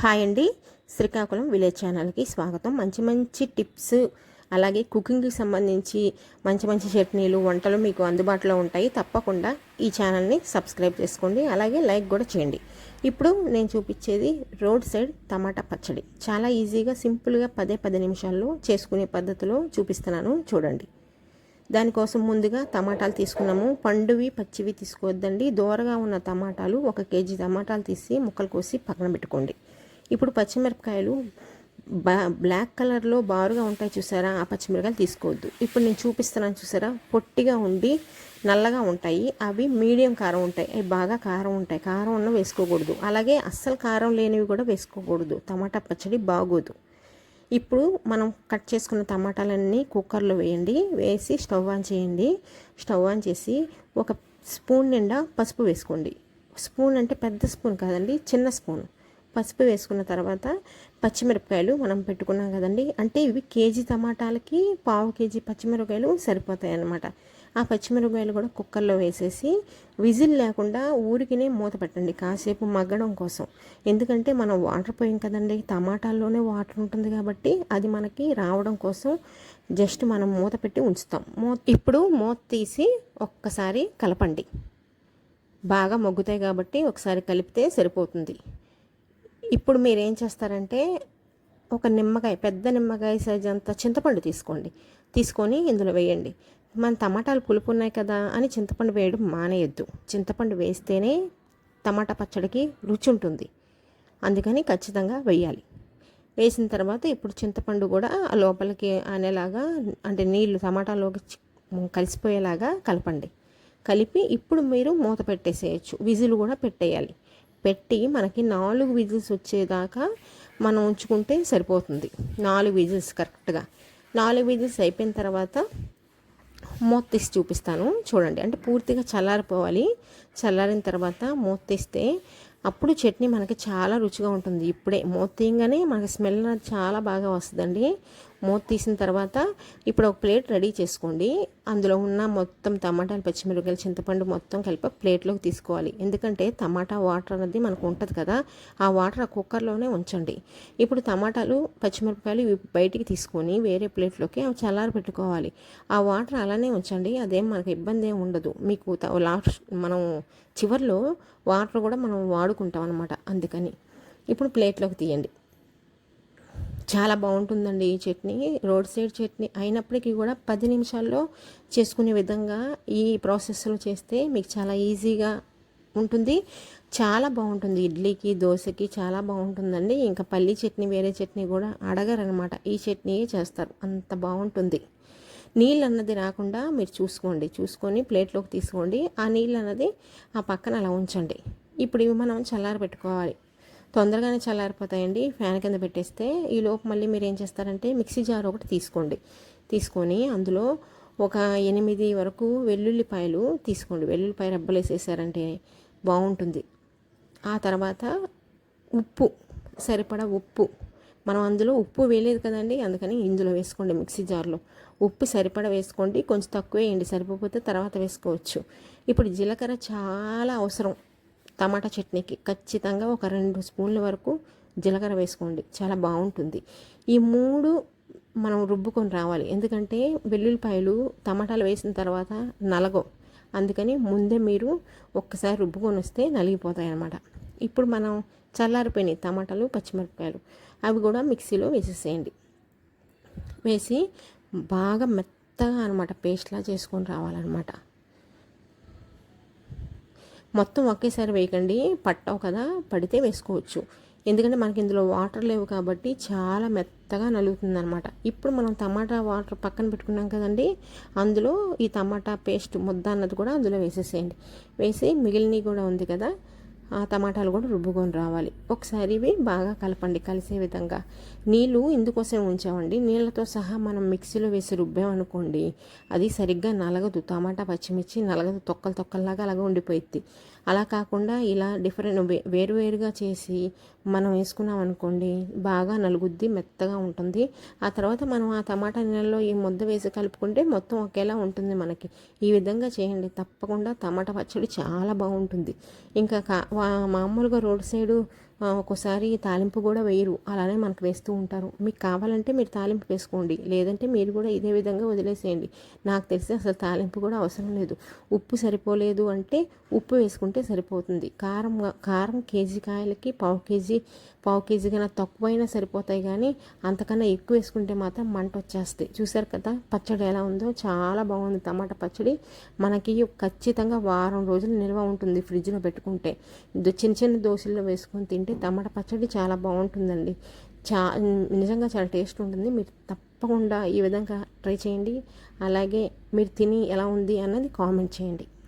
Hi అండి. Srikakulam village ఛానల్కి స్వాగతం. మంచి మంచి టిప్స్ అలాగే కుకింగ్కి సంబంధించి మంచి మంచి చట్నీలు వంటలు మీకు అందుబాటులో ఉంటాయి. తప్పకుండా ఈ ఛానల్ని సబ్స్క్రైబ్ చేసుకోండి. అలాగే లైక్ కూడా చేయండి. ఇప్పుడు నేను చూపించేది రోడ్ సైడ్ టమాటా పచ్చడి. చాలా ఈజీగా సింపుల్గా పదే పది నిమిషాల్లో చేసుకునే పద్ధతిలో చూపిస్తున్నాను. చూడండి. దానికోసం ముందుగా టమాటాలు తీసుకున్నాము. పండువి పచ్చివి తీసుకోవద్దండి. దూరగా ఉన్న టమాటాలు ఒక కేజీ టమాటాలు తీసి ముక్కలు కోసి పక్కన పెట్టుకోండి. ఇప్పుడు పచ్చిమిరపకాయలు బా బ్లాక్ కలర్లో బారుగా ఉంటాయి చూసారా? ఆ పచ్చిమిరపకాయలు తీసుకోవద్దు. ఇప్పుడు నేను చూపిస్తున్నాను చూసారా? పొట్టిగా ఉండి నల్లగా ఉంటాయి. అవి మీడియం కారం ఉంటాయి. అవి బాగా కారం ఉంటాయి. కారం ఉన్న వేసుకోకూడదు. అలాగే అస్సలు కారం లేనివి కూడా వేసుకోకూడదు. టమాటా పచ్చడి బాగోదు. ఇప్పుడు మనం కట్ చేసుకున్న టమాటాలన్నీ కుక్కర్లో వేయండి. వేసి స్టవ్ ఆన్ చేయండి. స్టవ్ ఆన్ చేసి ఒక స్పూన్ నిండా పసుపు వేసుకోండి. స్పూన్ అంటే పెద్ద స్పూన్ కాదండి చిన్న స్పూన్. పసుపు వేసుకున్న తర్వాత పచ్చిమిరపకాయలు మనం పెట్టుకున్నాం కదండి. అంటే ఇవి కేజీ టమాటాలకి పావు కేజీ పచ్చిమిరపకాయలు సరిపోతాయి అన్నమాట ఆ పచ్చిమిరపకాయలు కూడా కుక్కర్లో వేసేసి విజిల్ లేకుండా ఊరికినే మూత పెట్టండి కాసేపు మగ్గడం కోసం. ఎందుకంటే మనం వాటర్ పోయాం కదండి. టమాటాల్లోనే వాటర్ ఉంటుంది కాబట్టి అది మనకి రావడం కోసం జస్ట్ మనం మూత పెట్టి ఉంచుతాం. మూత ఇప్పుడు మూత తీసి ఒక్కసారి కలపండి. బాగా మొగ్గుతాయి కాబట్టి ఒకసారి కలిపితే సరిపోతుంది. ఇప్పుడు మీరు ఏం చేస్తారంటే ఒక నిమ్మకాయ పెద్ద నిమ్మకాయ సైజ్ అంత చింతపండు తీసుకోండి. తీసుకొని ఇందులో వేయండి. మన టమాటాలు పులుపు ఉన్నాయి కదా అని చింతపండు వేయడం మానేయద్దు. చింతపండు వేస్తేనే టమాటా పచ్చడికి రుచి ఉంటుంది. అందుకని ఖచ్చితంగా వేయాలి. వేసిన తర్వాత ఇప్పుడు చింతపండు కూడా లోపలికి అనేలాగా అంటే నీళ్ళు టమాటాలోకి కలిసిపోయేలాగా కలపండి. కలిపి ఇప్పుడు మీరు మూత పెట్టేసేయచ్చు. విజులు కూడా పెట్టేయాలి. పెట్టి మనకి నాలుగు విజిల్స్ వచ్చేదాకా మనం ఉంచుకుంటే సరిపోతుంది. నాలుగు విజిల్స్ కరెక్ట్గా. నాలుగు విజిల్స్ అయిపోయిన తర్వాత మూత తీసి చూపిస్తాను. చూడండి. అంటే పూర్తిగా చల్లారిపోవాలి. చల్లారిన తర్వాత మూత తీస్తే అప్పుడు చట్నీ మనకి చాలా రుచిగా ఉంటుంది. ఇప్పుడే మూత తీయగానే మనకి స్మెల్ చాలా బాగా వస్తుందండి. మూత తీసిన తర్వాత ఇప్పుడు ఒక ప్లేట్ రెడీ చేసుకోండి. అందులో ఉన్న మొత్తం టమాటాలు పచ్చిమిరపకాయలు చింతపండు మొత్తం కలిపి ప్లేట్లోకి తీసుకోవాలి. ఎందుకంటే టమాటా వాటర్ అనేది మనకు ఉంటుంది కదా ఆ వాటర్ ఆ కుక్కర్లోనే ఉంచండి. ఇప్పుడు టమాటాలు పచ్చిమిరపకాయలు బయటికి తీసుకొని వేరే ప్లేట్లోకి అవి చల్లారి పెట్టుకోవాలి. ఆ వాటర్ అలానే ఉంచండి అదేం మనకు ఇబ్బంది ఏమి ఉండదు. మీకు లాస్ట్ మనం చివరిలో వాటర్ కూడా మనం వాడుకుంటాం అనమాట అందుకని. ఇప్పుడు ప్లేట్లోకి తీయండి. చాలా బాగుంటుందండి ఈ చట్నీ. రోడ్ సైడ్ చట్నీ అయినప్పటికీ కూడా పది నిమిషాల్లో చేసుకునే విధంగా ఈ ప్రాసెస్లో చేస్తే మీకు చాలా ఈజీగా ఉంటుంది. చాలా బాగుంటుంది. ఇడ్లీకి దోశకి చాలా బాగుంటుందండి. ఇంకా పల్లి చట్నీ వేరే చట్నీ కూడా అడగరనమాట. ఈ చట్నీయే చేస్తారు. అంత బాగుంటుంది. నీళ్ళు అన్నది రాకుండా మీరు చూసుకోండి. చూసుకొని ప్లేట్లోకి తీసుకోండి. ఆ నీళ్ళు అన్నది ఆ పక్కన అలా ఉంచండి. ఇప్పుడు ఇవి మనం చల్లారి పెట్టుకోవాలి తొందరగానే చల్లారిపోతాయండి. ఫ్యాన్ కింద పెట్టేస్తే ఈ లోపు మళ్ళీ మీరు ఏం చేస్తారంటే మిక్సీ జార్ ఒకటి తీసుకోండి. తీసుకొని అందులో ఒక ఎనిమిది వరకు వెల్లుల్లిపాయలు తీసుకోండి. వెల్లుల్లిపాయ రెబ్బలు వేసేసారంటే బాగుంటుంది. ఆ తర్వాత ఉప్పు సరిపడా ఉప్పు. మనం అందులో ఉప్పు వేయలేదు కదండి అందుకని ఇందులో వేసుకోండి మిక్సీ జార్లో. ఉప్పు సరిపడా వేసుకోండి కొంచెం తక్కువ వేయండి. సరిపోతే తర్వాత వేసుకోవచ్చు. ఇప్పుడు జీలకర్ర చాలా అవసరం. టమాటా చట్నీకి ఖచ్చితంగా ఒక రెండు స్పూన్ల వరకు జీలకర్ర వేసుకోండి. చాలా బాగుంటుంది. ఈ మూడు మనం రుబ్బుకొని రావాలి. ఎందుకంటే వెల్లుల్లిపాయలు టమాటాలు వేసిన తర్వాత నలగవు. అందుకని ముందే మీరు ఒక్కసారి రుబ్బుకొని వస్తే నలిగిపోతాయి అన్నమాట. ఇప్పుడు మనం చల్లారిపోయినాయి టమాటాలు పచ్చిమిరపకాయలు అవి కూడా మిక్సీలో వేసేసేయండి. వేసి బాగా మెత్తగా అనమాట పేస్ట్లా చేసుకొని రావాలన్నమాట. మొత్తం ఒకేసారి వేయకండి. పట్టవు కదా పడితే వేసుకోవచ్చు. ఎందుకంటే మనకి ఇందులో వాటర్ లేవు కాబట్టి చాలా మెత్తగా నలుగుతుంది అనమాట ఇప్పుడు మనం టమాటా వాటర్ పక్కన పెట్టుకున్నాం కదండి అందులో ఈ టమాటా పేస్ట్ ముద్ద అన్నది కూడా అందులో వేసేసేయండి. వేసి మిగిలినవి కూడా ఉంది కదా టమాటాలు కూడా రుబ్బుకొని రావాలి. ఒకసారి ఇవి బాగా కలపండి కలిసే విధంగా. నీళ్ళు ఇందుకోసం ఉంచామండి. నీళ్ళతో సహా మనం మిక్సీలో వేసి రుబ్బామనుకోండి అది సరిగ్గా నలగదు. టమాటా పచ్చిమిర్చి నలగదు తొక్కలు తొక్కల్లాగా అలాగా ఉండిపోయిద్ది. అలా కాకుండా ఇలా డిఫరెంట్ వేరువేరుగా చేసి మనం వేసుకున్నాం అనుకోండి బాగా నలుగుద్ది మెత్తగా ఉంటుంది. ఆ తర్వాత మనం ఆ టమాటా నీళ్ళలో ఈ ముద్ద వేసి కలుపుకుంటే మొత్తం ఒకేలా ఉంటుంది మనకి. ఈ విధంగా చేయండి. తప్పకుండా టమాటా పచ్చడి చాలా బాగుంటుంది. ఇంకా మామూలుగా రోడ్ సైడు ఒక్కోసారి తాలింపు కూడా వేయరు. అలానే మనకు వేస్తూ ఉంటారు. మీకు కావాలంటే మీరు తాలింపు వేసుకోండి. లేదంటే మీరు కూడా ఇదే విధంగా వదిలేసేయండి. నాకు తెలిసి అసలు తాలింపు కూడా అవసరం లేదు. ఉప్పు సరిపోలేదు అంటే ఉప్పు వేసుకుంటే సరిపోతుంది. కారం కారం కేజీ కాయలకి పావు కేజీ పావు కేజీ కన్నా తక్కువైనా సరిపోతాయి కానీ అంతకన్నా ఎక్కువ వేసుకుంటే మాత్రం మంట వచ్చేస్తాయి. చూసారు కదా పచ్చడి ఎలా ఉందో? చాలా బాగుంది టమాటా పచ్చడి. మనకి ఖచ్చితంగా వారం రోజులు నిల్వ ఉంటుంది ఫ్రిడ్జ్లో పెట్టుకుంటే. చిన్న చిన్న దోశల్లో వేసుకొని తింటే టమాటా పచ్చడి చాలా బాగుంటుందండి. చా నిజంగా చాలా టేస్ట్ ఉంటుంది. మీరు తప్పకుండా ఈ విధంగా ట్రై చేయండి. అలాగే మీరు తిని ఎలా ఉంది అన్నది కామెంట్ చేయండి.